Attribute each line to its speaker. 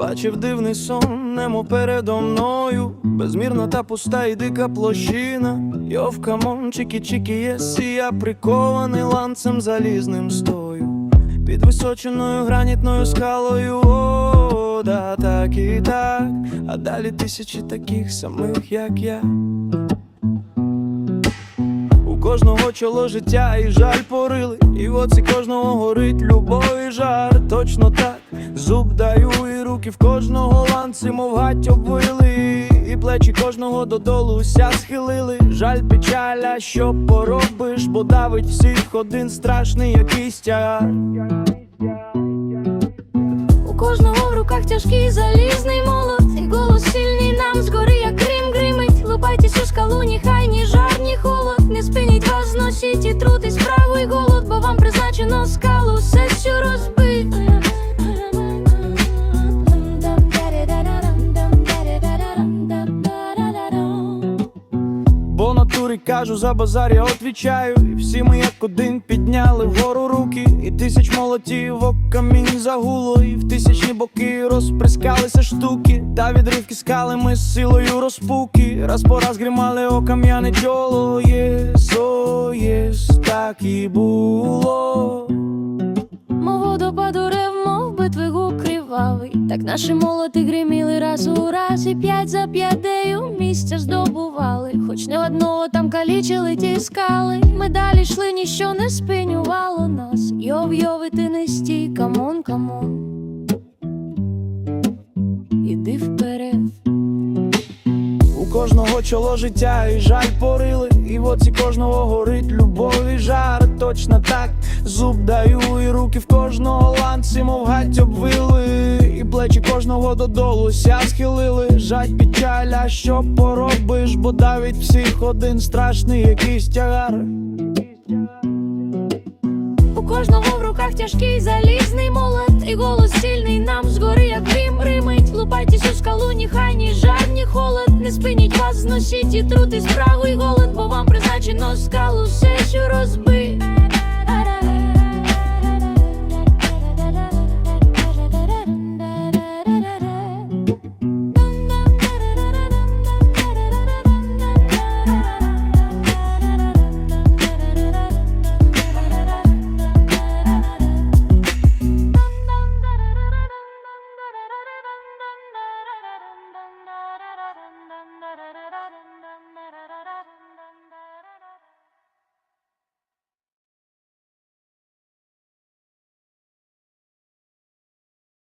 Speaker 1: бачив дивний сон, немо передо мною, безмірна та пуста і дика площина. Йов камон, чікі-чікі, єс, я прикований ланцем залізним стою. Під височеною гранітною скалою, о, да, так і так, а далі тисячі таких самих, як я. Кожного чоло життя і жаль порили, і в оці кожного горить любов і жар. Точно так, зуб даю, і руки в кожного ланці, мов гать обвили, і плечі кожного додолу уся схилили. Жаль, печаля, що поробиш, бо давить всіх один страшний якийсь тягар.
Speaker 2: У кожного в руках тяжкий залізний молот, і голос сильний нам згори, зносіть і трутись справу і голод, бо вам призначено скалу
Speaker 1: кажу, за базар я отвічаю. І всі ми як один підняли вгору руки. І тисяч молотів камінь загуло. І в тисячні боки розприскалися штуки. Та відривки скали ми з силою розпуки. Раз по раз гримали о кам'яне чоло Єс, єс, так і було
Speaker 2: Так наші молоти гриміли раз у раз, і п'ять за п'ятею місця здобували. Хоч не одного там калічили ті скали. Ми далі йшли, ніщо не спинювало нас. Йов, йов, і ти не стій, камон, камон. Іди вперед.
Speaker 1: У кожного чоло життя і жаль порили, і в оці кожного горить любов і жар. Точно так, зуб даю, і руки в кожного ланці, мов гать обвили, і плечі кожного додолу ся схилили. Жать печаля, що поробиш, бо давить всіх один страшний якийсь тягар.
Speaker 2: У кожного в руках тяжкий залізний молот, і голос сильний нам згори, як грім римить. Лупайтесь у скалу, ніхай ні жар, ні холод. Не спиніть вас, зносіть і трути справу і голод, бо вам призначено скалу сесю розбити.